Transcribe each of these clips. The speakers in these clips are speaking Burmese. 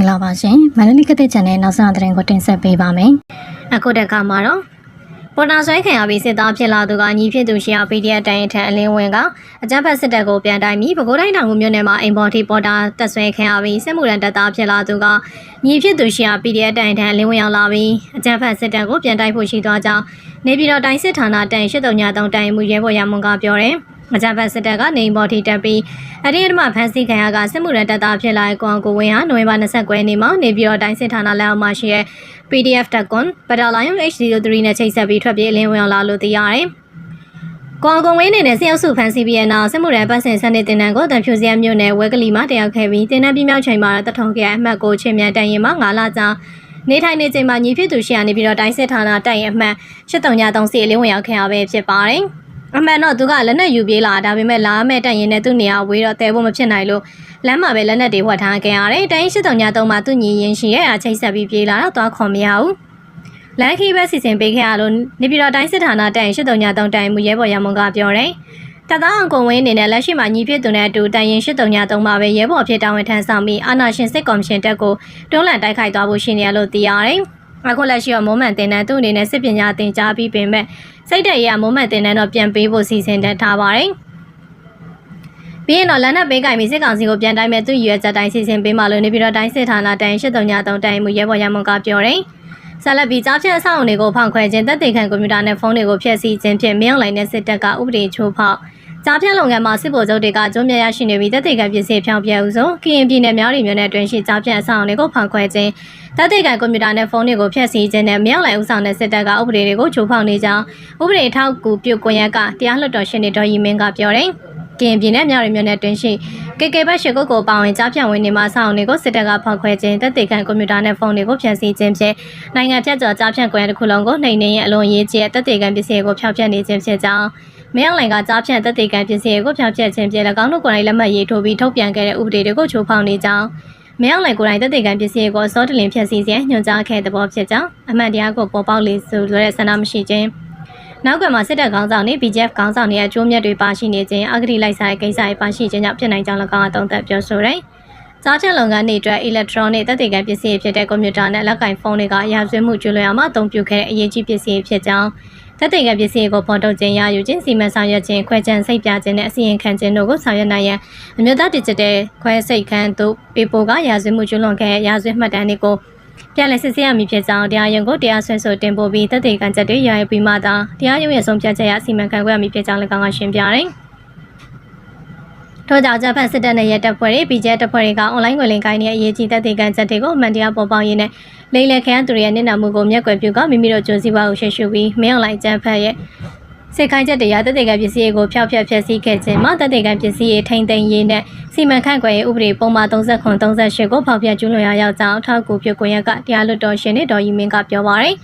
္ဂလာပါရှင်မန္တလေးကတဲ့ channel နောက်ဆုံးသတင်းကိုတင်ဆက်ပေးပါမယ်အခုတခါမှာတော့ပေါ်တာဆွဲခံရပြီးစစ်သားဖြစ်လာသူကညီဖြစ်သူရှိအောင် PDF တိုင်ထံအလင်းဝင်ကအကြမ်းဖက်စစ်တပ်ကိုပြန်တိုင်းပြီးပဲခူးတိုင်းတောင်ကူမြို့နယ်မှာအိမ်ပေါ်တီပေါ်တာတက်ဆွဲခံရပြီးစစ်မှုရန်တပ်သားဖြစ်လာသူကညီဖြစ်သူရှိအောင် PDF တိုင်ထံအလင်းဝင်ရောက်လာပြီးအကြမ်းဖက်စစ်တပ်ကိုပြန်တိုက်ဖို့ရှိသွားကြောင်းနေပြည်တော်တိုင်းစစ်ဌာနတိုင်83တိုင်မှုရဲဘော်ရမွန်ကပြောတယ် အကြံဖတ်စစ်တပ်ကနေပေါ်တီတက်ပြီးအရင်ကမှဖမ်းဆီးခံရကစစ်မှုရန်တပ်သားဖြစ်လာတဲ့ကွန်ကိုဝင်းဟာနိုဝင်ဘာ29ရက်နေ့မှာနေပြည်တော်တိုင်းစစ်ဌာနလက်အောက်မှာရှိတဲ့ PDF တက်ကွန်ပဒါလိုင်း HD3 နဲ့ချိတ်ဆက်ပြီးထွက်ပြေးအလင်းဝင်လာလို့သိရတယ်။ကွန်ကုံဝင်းနေနဲ့ဆရာစုဖန်စီပြီးတဲ့နောက်စစ်မှုရန်ပတ်စင်စနစ်တင်နန်းကိုတန်ဖြူစရမြို့နယ်ဝဲကလီမှာတရောက်ခဲ့ပြီးတင်နန်းပြမြောက်ချိန်မှာတထုံကရအမှတ်ကိုချင်းမြန်တန်ရင်မှာ9လကြာနေထိုင်နေချိန်မှာညီဖြစ်သူရှိရနေပြီးတော့တိုင်းစစ်ဌာနတိုင်အမှတ်83ည3စီအလင်းဝင်ရောက်ခဲ့ရပဲဖြစ်ပါတယ်။ အမှန်တော့သူကလက်နက်ယူပြေးလာဒါပေမဲ့လာမဲ့တိုင်ရင်နဲ့သူ့နေရာဝေးတော့တဲဖို့မဖြစ်နိုင်လို့လမ်းမှာပဲလက်နက်တွေဝတ်ထားခဲ့ရတယ်။တိုင်း83ည3မှာသူ့ညီရင်ရှိရဲ့အချိတ်ဆက်ပြီးပြေးလာတော့သွားခွန်မရဘူး။လမ်းခီးပဲစီစဉ်ပေးခဲ့ရလို့နေပြည်တော်တိုင်းစစ်ဌာနတိုင်83ည3တိုင်မူရဲဘော်ရမုံကပြောတယ်။တသားအောင်ကုံဝင်းအနေနဲ့လက်ရှိမှာညီဖြစ်သူနဲ့အတူတိုင်ရင်83ည3မှာပဲရဲဘော်ဖြစ်တာဝန်ထမ်းဆောင်ပြီးအာဏာရှင်စစ်ကော်မရှင်တက်ကိုတွန်းလှန်တိုက်ခိုက်သွားဖို့ရှိနေရလို့သိရတယ်။ အခုလက်ရှိတော့မိုးမှန်တင်တဲ့သူ့အနေနဲ့စစ်ပညာသင်ကြားပြီးပင်မဲ့စိတ်တရရမိုးမှန်တင်တဲ့တော့ပြန်ပေးဖို့စီစဉ်တက်ထားပါတယ်။ပြီးရင်တော့လက်နက်ပေးကင်ပြီးစစ်ကောင်စီကိုပြန်တိုင်းမဲ့သူ့ရွယ်ချက်တိုင်းစီစဉ်ပေးမှလို့နေပြီးတော့တိုင်းစစ်ဌာနတိုင်83တိုင်မှုရဲဘော်ရမုံကပြောတယ်။ဆက်လက်ပြီးကြားဖြတ်အဆောက်အုံတွေကိုဖောက်ခွဲခြင်းတက်တေခံကွန်ပျူတာနဲ့ဖုန်းတွေကိုဖျက်ဆီးခြင်းဖြင့်မင်းအောင်လိုင်းနဲ့စစ်တပ်ကဥပဒေချိုးဖောက် ကြားဖြတ်လုပ်ငန်းမှာစစ်ဗိုလ်ချုပ်တွေကကျုံးမြရရှိနေပြီးတက်တေခံပစ္စည်းဖြောင်းပြဦးဆုံးကရင်ပြည်နယ်များရီမြို့နယ်အတွင်းရှိကြားဖြတ်အဆောက်အုံတွေကိုဖောက်ခွဲခြင်းတက်တေခံကွန်ပျူတာနဲ့ဖုန်းတွေကိုဖျက်ဆီးခြင်းနဲ့မင်းအောင်လိုင်းဥဆောင်တဲ့စစ်တပ်ကဥပဒေတွေကိုချိုးဖောက်နေကြောင်းဥပဒေထောက်ကူပြုကွန်ရက်ကတရားလွှတ်တော်ရှင်နေတော်ရီမင်းကပြောတယ်ကရင်ပြည်နယ်မြောက်ရီမြို့နယ်တွင်ရှိကေကေဘတ်ရှိကုတ်ကိုပါဝင်ကြားဖြန့်ဝင်နေမှာဆောင်းတွေကိုစစ်တပ်ကဖောက်ခွဲခြင်းတက်တေခံကွန်ပျူတာနဲ့ဖုန်းတွေကိုဖျက်ဆီးခြင်းဖြင့်နိုင်ငံဖြတ်ကျော်ကြားဖြန့်ကွန်ရက်တစ်ခုလုံးကိုနှိမ်နင်းရင်အလွန်ရေးကြီးတဲ့တက်တေခံပစ္စည်းကိုဖျောက်ဖျက်နေခြင်းဖြစ်ကြောင်း မင်းအောင်လိုင်ကကြားဖြန့်တက်တေခံပစ္စည်းကိုဖျောက်ဖျက်ခြင်းဖြင့်၎င်းတို့ကိုယ်တိုင်လက်မှတ်ရေးထိုးပြီးထုတ်ပြန်ခဲ့တဲ့ဥပဒေတွေကိုချိုးဖောက်နေကြောင်းမင်းအောင်လိုင်ကိုယ်တိုင်တက်တေခံပစ္စည်းကိုစောတလင်ဖျက်ဆီးခြင်းညွှန်ကြားခဲ့တဲ့ဘောဖြစ်ကြောင်းအမှန်တရားကိုပေါ်ပေါက်လေဆိုတဲ့ဆန္ဒမရှိခြင်းနောက်ကမှစစ်တပ်ခေါင်းဆောင်နေ BGF ခေါင်းဆောင်တွေရဲ့အကျိုးမြတ်တွေပါရှိနေခြင်းအဂတိလိုက်စားတဲ့ကိစ္စတွေပါရှိခြင်းကြောင့်ဖြစ်နိုင်ကြောင်း၎င်းအသုံးသပ်ပြောဆိုတယ်။စားချက်လုပ်ငန်းတွေအတွက် electronic သက်သေခံပစ္စည်းဖြစ်တဲ့ကွန်ပျူတာနဲ့လက်ကင်ဖုန်းတွေကရာဇဝတ်မှုကျူးလွန်ရမှာအသုံးပြုခဲ့တဲ့အရေးကြီးပစ္စည်းဖြစ်ကြောင်း သက်သေခံပစ္စည်းကိုပေါ်ထုတ်ခြင်းရယူခြင်းစီမံဆောင်ရွက်ခြင်းခွဲခြမ်းစိတ်ပြခြင်းနဲ့အစီရင်ခံခြင်းတို့ကိုဆောင်ရွက်နိုင်ရန်အမျိုးသား digital ခွဲစိတ်ခန်းတို့ပေပိုကရာဇဝတ်မှုကျူးလွန်ခဲ့ရာဇဝတ်မှတ်တမ်းတွေကိုပြန်လည်စစ်ဆေးရမည်ဖြစ်ကြောင်းတရားရုံးကိုတရားစွဲဆိုတင်ပို့ပြီးသက်သေခံချက်တွေရယူပြီးမှသာတရားရုံးရဲ့ဆုံးဖြတ်ချက်ရစီမံခန့်ခွဲရမည်ဖြစ်ကြောင်းလည်းကောင်းကောင်းရှင်းပြတယ်။ ထို့ကြောင့်ဂျပန်စစ်တပ်နဲ့ရဲတပ်ဖွဲ့တွေ BJ တပ်ဖွဲ့တွေကအွန်လိုင်းငွေလိမ်ကိုင်းတဲ့အရေးကြီးသက်သေခံချက်တွေကိုအမှန်တရားပေါ်ပေါက်ရင်းနဲ့လိမ့်လက်ခံသူတွေရဲ့နစ်နာမှုကိုမျက်ကွယ်ပြုကမိမိတို့ကြိုးစည်းပါကိုရှေ့ရှုပြီးမင်းအွန်လိုင်းဂျပန်ရဲ့စေခိုင်းချက်တရားတက်တေကပစ္စည်းကိုဖျောက်ဖျက်ဖျက်ဆီးခဲ့ခြင်းမှာတက်တေကပစ္စည်းထိန်သိမ်းရေးနဲ့စီမံခန့်ခွဲရေးဥပဒေပုံမှန်39 38ကိုဖောက်ဖျက်ကျူးလွန်ရရောက်ကြောင်းထောက်ကူပြုကွန်ရက်ကတရားလွတ်တော်ရှင်နဲ့ဒေါ်ရီမင်းကပြောပါရယ်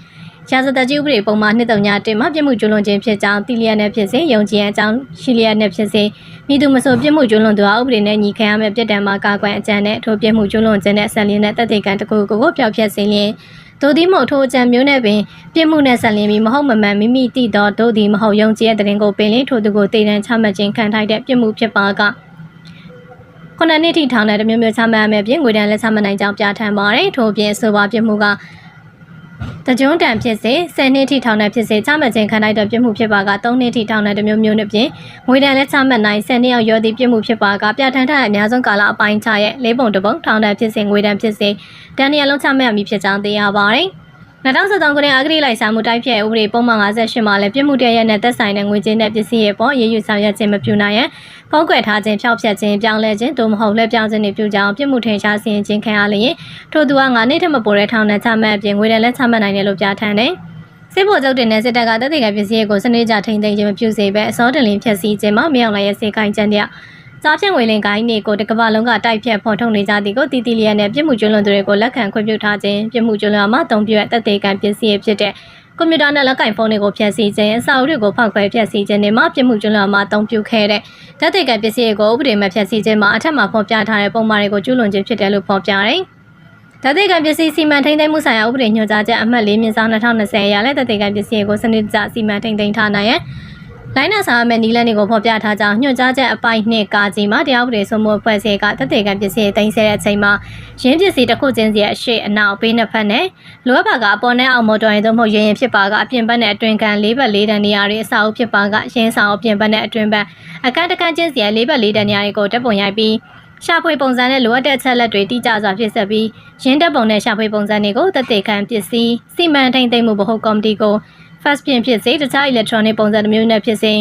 ရာဇသက်ကြီးဥပဒေပုံမှန်နှစ်တုံညာတင်မှာပြစ်မှုကျူးလွန်ခြင်းဖြစ်ကြောင်းတိလျက်နဲ့ဖြစ်စေယုံကြည်အကြောင်းရှိလျက်နဲ့ဖြစ်စေမိသူမဆိုပြစ်မှုကျူးလွန်သူဟာဥပဒေနဲ့ညီခံရမယ့်ပြစ်ဒဏ်မှာကာကွယ်အကြံနဲ့ထိုပြစ်မှုကျူးလွန်ခြင်းနဲ့ဆက်လျင်းတဲ့တက်တေကံတစ်ခုကိုကိုဖျောက်ဖျက်စေလျင်တို့သည်မဟုတ်ထိုအကြံမျိုးနဲ့ပင်ပြစ်မှုနဲ့ဆက်လျင်ပြီးမဟုတ်မမှန်မိမိတိသောတို့သည်မဟုတ်ယုံကြည်တဲ့တဲ့ရင်ကိုပင်လင်းထိုသူကိုတည်တံချမှတ်ခြင်းခံထိုက်တဲ့ပြစ်မှုဖြစ်ပါကခုနှစ်နှစ်ထိထောင်တဲ့မျိုးမျိုးချမှတ်ရမယ့်ပြင်ငွေတန်းလက်ချမှတ်နိုင်ကြောင်းပြဋ္ဌာန်းပါတယ်ထို့ပြင်ဆိုပါပြစ်မှုက တကြွတံဖြစ်စေ10နှစ်ထိထောင်တဲ့ဖြစ်စေချမှတ်ခြင်းခံလိုက်တဲ့ပြစ်မှုဖြစ်ပါက3နှစ်ထိထောင်တဲ့မျိုးမျိုးနဲ့ပြင်ငွေတန်းလက်ချမှတ်နိုင်10နှစ်အောင်ရောသည့်ပြစ်မှုဖြစ်ပါကပြဋ္ဌာန်းထားတဲ့အများဆုံးကာလအပိုင်းခြားရဲ့လေးပုံတစ်ပုံထောင်တဲ့ဖြစ်စေငွေတန်းဖြစ်စေတန်ရလုံးချမှတ်ရမည်ဖြစ်ကြောင်းသိရပါတယ် 2013ခုနှစ်အဂတိလိုက်စားမှုတိုက်ဖျက်ဥပဒေပုံမှန်58မှာလည်းပြစ်မှုတရနဲ့သက်ဆိုင်တဲ့ငွေကြေးနဲ့ပစ္စည်းရဲ့ပေါ်ရေးယူဆောင်ရွက်ခြင်းမပြုနိုင်ရန်ဖုံးကွယ်ထားခြင်းဖျောက်ဖျက်ခြင်းပြောင်းလဲခြင်းသို့မဟုတ်လှည့်ပြောင်းခြင်းတွေပြုကြောင်းပြစ်မှုထင်ရှားစီရင်ခြင်းခံရလျင်ထို့သူက9နှစ်ထက်မပိုတဲ့ထောင်နဲ့ချမှတ်အပြင်ငွေနဲ့လက်ချမှတ်နိုင်တယ်လို့ပြဋ္ဌာန်းတယ်စစ်ဖို့ချုပ်တင်တဲ့စစ်တပ်ကတပ်တွေကပစ္စည်းကိုစနစ်ကြထိန်းသိမ်းခြင်းမပြုစေဘဲအစောတလင်းဖြည့်ဆည်းခြင်းမှမြောက်လာရဲ့စေခိုင်းချက်တဲ့ စားဖြန့်ဝင်လင်ကိုင်းတွေကိုတကဘာလုံးကတိုက်ဖြတ်ဖော်ထုတ်နေကြသည်ကိုတီတီလျက်နဲ့ပြစ်မှုကျွလွန်သူတွေကိုလက်ခံခွင့်ပြုထားခြင်းပြစ်မှုကျွလွန်မှာတုံပြည့်တက်သေးကံပစ္စည်းဖြစ်တဲ့ကွန်ပျူတာနဲ့လက်ကင်ဖုန်းတွေကိုဖျက်ဆီးခြင်းအစာအုပ်တွေကိုဖောက်ခွဲဖျက်ဆီးခြင်းတွေမှာပြစ်မှုကျွလွန်မှာတုံပြခဲ့တဲ့တက်သေးကံပစ္စည်းကိုဥပဒေမဲ့ဖျက်ဆီးခြင်းမှာအထက်မှာဖော်ပြထားတဲ့ပုံမှန်တွေကိုကျွလွန်ခြင်းဖြစ်တယ်လို့ဖော်ပြတယ်။တသက်ကံပစ္စည်းစီမံထိန်းသိမ်းမှုဆိုင်ရာဥပဒေညွှန်ကြားချက်အမှတ်၄မြင်းဆောင်2020အရလည်းတသက်ကံပစ္စည်းကိုစနစ်တကျစီမံထိန်းသိမ်းထားနိုင်ရန် လိုင်းနာဆောင်ရမယ့်နီလန်တွေကိုဖော်ပြထားကြောင်းညွှန်ကြားချက်အပိုင်းနှစ်ကာကြီးမှာတရားဥပဒေစိုးမိုးအဖွဲ့အစည်းကတပ်တေကံပစ္စည်းတင်ဆက်တဲ့အချိန်မှာရင်းပစ္စည်းတစ်ခုချင်းစီရဲ့အရှိအနောက်ဘေးနှစ်ဖက်နဲ့လိုအပ်ပါကအပေါ်နဲ့အောက်မော်တော်ရင်သို့မဟုတ်ရရင်ဖြစ်ပါကအပြင်ဘက်နဲ့အတွင်ကန်၄ဘက်၄တန်နေရာတွေအစာအုပ်ဖြစ်ပါကရင်းဆောင်အပြင်ဘက်နဲ့အတွင်ဘက်အခန်းတစ်ခန်းချင်းစီရဲ့၄ဘက်၄တန်နေရာတွေကိုတပ်ပုံရိုက်ပြီးရှာဖွေပုံစံနဲ့လိုအပ်တဲ့အချက်လက်တွေတိကျစွာဖြစ်ဆက်ပြီးရင်းတပ်ပုံနဲ့ရှာဖွေပုံစံတွေကိုတပ်တေကံပစ္စည်းစီမံထိန်သိမ်းမှုဗဟိုကော်မတီကို fast ပြင်ဖြစ်စေတခြား electronic ပုံစံတစ်မျိုးနဲ့ဖြစ်စေ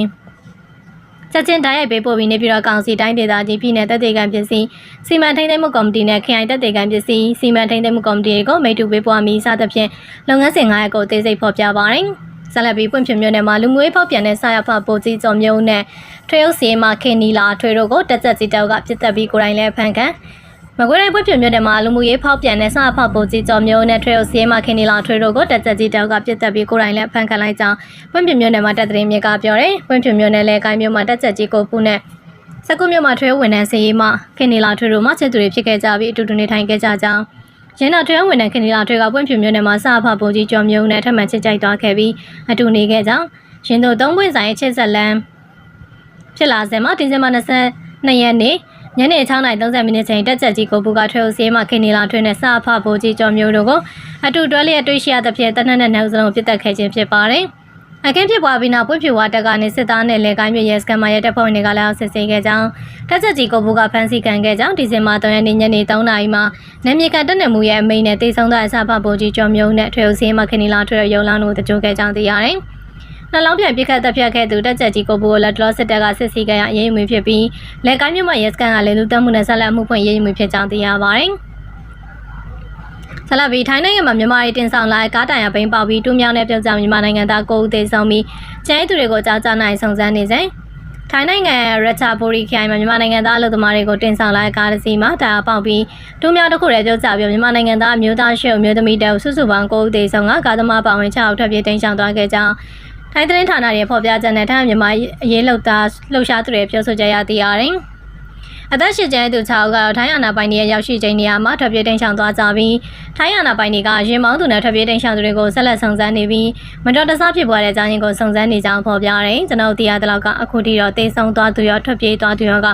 ချက်ချင်းတိုက်ရိုက်ပေးပို့ပြီးနေပြည်တော်ကောင်စီတိုင်းဒေသကြီးပြည်နယ်တပ်တေကံပစ္စည်းစီမံထိန်းသိမ်းမှုကော်မတီနဲ့ခရိုင်တပ်တေကံပစ္စည်းစီမံထိန်းသိမ်းမှုကော်မတီကိုမိတ္တူပေးပွားမီစသဖြင့်လုပ်ငန်းစဉ်9ရပ်ကိုအသေးစိတ်ဖော်ပြပါတယ်။ဆက်လက်ပြီးပွင့်ဖြူမြို့နယ်မှာလူမျိုးရေးဖောက်ပြန်တဲ့ဆရာဖပိုကြီးကျော်မျိုးနဲ့ထွေအုပ်စီမှာခင်နီလာထွေတို့ကိုတက်သက်စီတောက်ကပြစ်တက်ပြီးကိုယ်တိုင်လည်းဖန်ခံ မကွေးတိုင်းပွင့်ဖြူမြို့နယ်မှာလူမှုရေးဖောက်ပြန်တဲ့ဆရာဖပိုကြီးကျော်မျိုးနဲ့ထွေအုပ်စီမှာခင်နီလာထွေတို့ကိုတက်သက်စီတောက်ကပြစ်တက်ပြီးကိုယ်တိုင်လည်းဖန်ခံလိုက်ကြောင်းပွင့်ဖြူမြို့နယ်မှာတက်တဲ့မြေကပြောတယ်။ပွင့်ဖြူမြို့နယ်လဲကိုင်းမြို့မှာတက်သက်ကြီးကိုပူနဲ့စကုမြို့မှာထွေးဝန်ထမ်းစီရေးမှခင်နီလာထွေးတို့မှချစ်သူတွေဖြစ်ခဲ့ကြပြီးအတူတူနေထိုင်ခဲ့ကြကြောင်းရင်းတော်ထွေးဝန်ထမ်းခင်နီလာထွေးကပွင့်ဖြူမြို့နယ်မှာစဖပုံကြီးကျော်မျိုးနဲ့ထပ်မံချစ်ကြိုက်သွားခဲ့ပြီးအတူနေခဲ့ကြောင်းရင်းတို့သုံးပွင့်ဆိုင်ရဲ့ချစ်ဆက်လန်းဖြစ်လာစဉ်မှာဒီဇင်ဘာ22ရက်နေ့ ညနေ6:30မိနစ်ချိန်တက်ချက်ကြီးကိုဘူကထွေးဦးစီးမှခင်နီလာထွေးနဲ့စဖပုံကြီးကျော်မျိုးတို့ကိုအတူတွဲလျက်တွေ့ရှိရသဖြင့်တနက်နဲ့နောက်စလုံးပြစ်တက်ခဲ့ခြင်းဖြစ်ပါတယ်။အခင်းဖြစ်ပွားပြီးနောက်ပွင့်ဖြူဝါတက်ကနေစစ်သားနဲ့လေကိုင်းမြေရဲစခန်းမှာရဲတပ်ဖွဲ့ဝင်တွေကလည်းအောင်စစ်ဆေးခဲ့ကြောင်းတက်ချက်ကြီးကိုဘူကဖမ်းဆီးခံခဲ့ကြောင်းဒီဇင်ဘာ3ရက်နေ့ညနေ3နာရီမှာနာမည်ကန်တက်နေမှုရဲ့အမိန်နဲ့တေဆုံးတဲ့အစဖဗိုလ်ကြီးကျော်မြုံနဲ့ထွေဦးစင်းမခနီလာထွေရုံလောင်းတို့တကြိုခဲ့ကြောင်းသိရတယ်။ နှလုံးပြန်ပြစ်ခတ်တပ်ဖြတ်ခဲ့သူတက်ချက်ကြီးကိုဘူကိုလက်တလောစစ်တပ်ကစစ်ဆေးခဲ့ရအရေးယူမှုဖြစ်ပြီးလေကိုင်းမြို့မှာရဲစခန်းကလည်းလူတက်မှုနဲ့ဆက်လက်မှုဖွင့်ရေးယူမှုဖြစ်ကြောင်းသိရပါတယ်။ဆလဘီထိုင်းနိုင်ငံမှာမြန်မာရေးတင်ဆောင်လာတဲ့ကားတိုင်ရဘိန်းပေါက်ပြီးတူးမြောင်းနဲ့ပြုတ်ကျမြန်မာနိုင်ငံသားကိုဦးသေးဆုံးပြီးကျန်းသူတွေကိုကြောက်ကြနိုင်စုံစမ်းနေစဉ်ထိုင်းနိုင်ငံရချာဘူရီခိုင်မှာမြန်မာနိုင်ငံသားအလုပ်သမားတွေကိုတင်ဆောင်လာတဲ့ကားတစ်စီးမှာတာယာပေါက်ပြီးတူးမြောင်းတစ်ခုတည်းပြုတ်ကျပြီးမြန်မာနိုင်ငံသားအမျိုးသားရှေ့အမျိုးသမီးတောက်စုစုပေါင်းကိုဦးသေးဆုံးကကားသမားပါဝင်6ဦးထွက်ပြေးတင်ဆောင်သွားခဲ့ကြောင်း ထိုင်းသတင်းဌာနရဲ့ဖော်ပြချက်နဲ့ထိုင်းမြန်မာအရေးလှုပ်သားလှုပ်ရှားသူတွေပြောဆိုကြရသေးရတယ်။ အသက်ရှင်ကျန်းသူ6ဦးကတော့ထိုင်းအာဏာပိုင်တွေရဲ့ရောက်ရှိချိန်နေရာမှာထွက်ပြေးတိမ်းရှောင်သွားကြပြီးထိုင်းအာဏာပိုင်တွေကရင်မောင်းသူနဲ့ထွက်ပြေးတိမ်းရှောင်သူတွေကိုဆက်လက်စုံစမ်းနေပြီးမတော်တဆဖြစ်ပွားတဲ့အကြောင်းရင်းကိုစုံစမ်းနေကြောင်းဖော်ပြရတယ်။ကျွန်တော်တို့သိရတဲ့လောက်ကအခုထိတော့တေဆုံးသွားသူရောထွက်ပြေးသွားသူရောက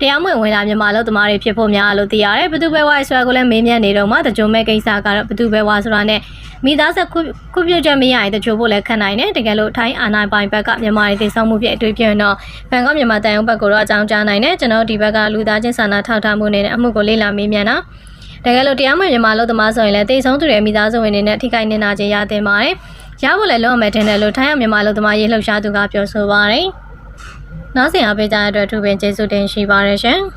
တရားမဝင်ဝင်လာမြန်မာလူသမားတွေဖြစ်ဖို့များလို့သိရတယ်။ဘသူပဲဝါဆွဲကိုလည်းမေးမြန်းနေတော့မှတကြိုမဲ့ကိစ္စကတော့ဘသူပဲဝါဆိုတာနဲ့မိသားစုခုခုပြုတ်ချက်မရရင်တချို့ဖို့လည်းခံနိုင်တယ်။တကယ်လို့ထိုင်းအာဏာပိုင်ဘက်ကမြန်မာတွေတေဆုံးမှုဖြစ်အတွေ့အကြုံတော့ဘန်ကောက်မြန်မာတန်ရုံဘက်ကိုတော့အကြောင်းကြားနိုင်တယ်။ကျွန်တော်ဒီဘက်ကလူသားချင်းစာနာထောက်ထားမှုနဲ့အမှုကိုလေ့လာမေးမြန်းတာတကယ်လို့တရားမဝင်မြန်မာလို့သမားဆိုရင်လည်းတိတ်ဆုံးသူတွေမိသားစုဝင်တွေနဲ့ထိခိုက်နေတာချင်းရတင်ပါတယ်။ရဖို့လည်းလုံးဝမယ်တင်တယ်လို့ထိုင်းရမြန်မာလို့သမားရေးလှုပ်ရှားသူကပြောဆိုပါတယ်။နောက်ဆင်အားပေးကြတဲ့အတွက်သူပင်ကျေးဇူးတင်ရှိပါတယ်ရှင်။